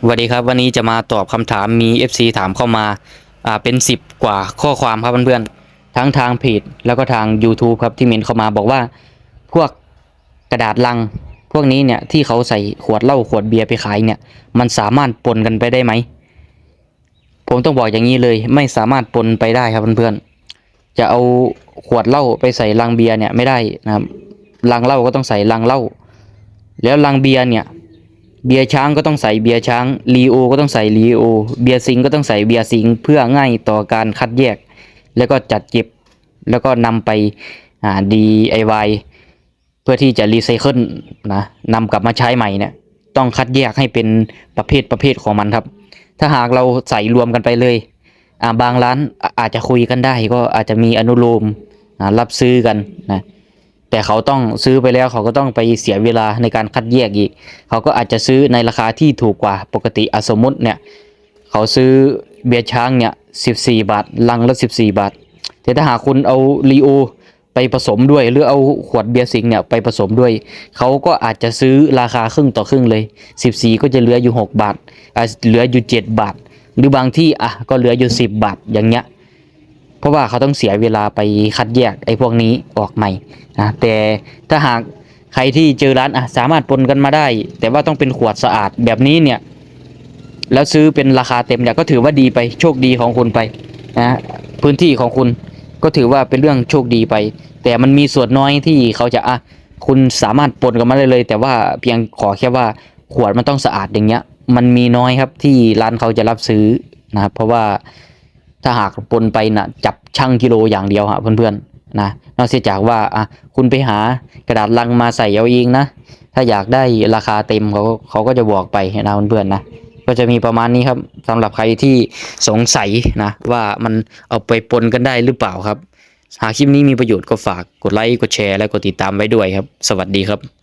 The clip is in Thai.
สวัสดีครับวันนี้จะมาตอบคำถามมี FC ถามเข้ามาอ่าเป็น 10 กว่าข้อความครับเพื่อนๆทั้งทางเพจแล้วก็ทาง YouTube ครับที่เมนเข้ามาบอกว่า พวกกระดาษลัง พวกนี้เนี่ยที่เขาใส่ขวดเหล้าขวดเบียร์ไปขายเนี่ยมันสามารถปนกันไปได้ไหม ผมต้องบอกอย่างนี้เลยไม่สามารถปนไปได้ครับเพื่อนๆจะเอาขวดเหล้าไปใส่ลังเบียร์เนี่ยไม่ได้นะครับลังเหล้าก็ต้องใส่ลังเหล้าแล้วลังเบียร์เนี่ย เบียร์ช้างก็ต้องใส่เบียร์ช้างลีโอก็ต้องใส่ลีโอ เบียร์ซิงก็ต้องใส่เบียร์ซิง เพื่อง่ายต่อการคัดแยก แล้วก็จัดเก็บ แล้วก็นำไปอ่า DIY เพื่อที่จะรีไซเคิลนะนำกลับมาใช้ใหม่เนี่ยต้องคัดแยกให้เป็นประเภทประเภทของมันครับ ถ้าหากเราใส่รวมกันไปเลยอ่าบางร้านออาจจะคุยกันได้ก็อาจจะมีอนุโลมรับซื้อกันนะ แต่เขาต้องซื้อไปแล้วเขาก็ต้องไปเสียเวลาในการคัดแยกอีก เขาก็อาจจะซื้อในราคาที่ถูกกว่าปกติอสมมติเนี่ยเขาซื้อเบียร์ช้างเนี่ยสิบสี่บาท ลังละสิบสี่บาท แต่ถ้าหากคุณเอาลีโอไปผสมด้วย หรือเอาขวดเบียร์สิงเนี่ยไปผสมด้วย เขาก็อาจจะซื้อราคาครึ่งต่อครึ่งเลยสิบสี่ก็จะเหลืออยู่หกบาทเหลืออยู่เจ็ดบาท หรือบางที่อะก็เหลืออยู่สิบบาทอย่างเงี้ย ราะว่าเขาต้องเสียเวลาไปคัดแยกไอ้พวกนี้ออกใหม่นะแต่ถ้าหากใครที่เจอร้านอะสามารถปนกันมาได้ แต่ว่าต้องเป็นขวดสะอาดแบบนี้เนี่ยแล้วซื้อเป็นราคาเต็มเนี่ยก็ถือว่าดีไปโชคดีของคุณไปนะพื้นที่ของคุณก็ถือว่าเป็นเรื่องโชคดีไป แต่มันมีส่วนน้อยที่เขาจะอะคุณสามารถปนกันมาได้เลย แต่ว่าเพียงขอแค่ว่าขวดมันต้องสะอาดอย่างเงี้ย มันมีน้อยครับที่ร้านเขาจะรับซื้อนะครับเพราะว่า ถ้าหากปนไปนะจับช่างกิโลอย่างเดียวฮะเพื่อนๆนะนอกเสียจากว่าอะคุณไปหากระดาษลังมาใส่เอาเองนะ ถ้าอยากได้ราคาเต็มเขาเขาก็จะบอกไปนะเพื่อนๆนะก็จะมีประมาณนี้ครับสำหรับใครที่สงสัยนะว่ามันเอาไปปนกันได้หรือเปล่าครับ หากคลิปนี้มีประโยชน์ก็ฝากกดไลค์กดแชร์และกดติดตามไว้ด้วยครับ สวัสดีครับ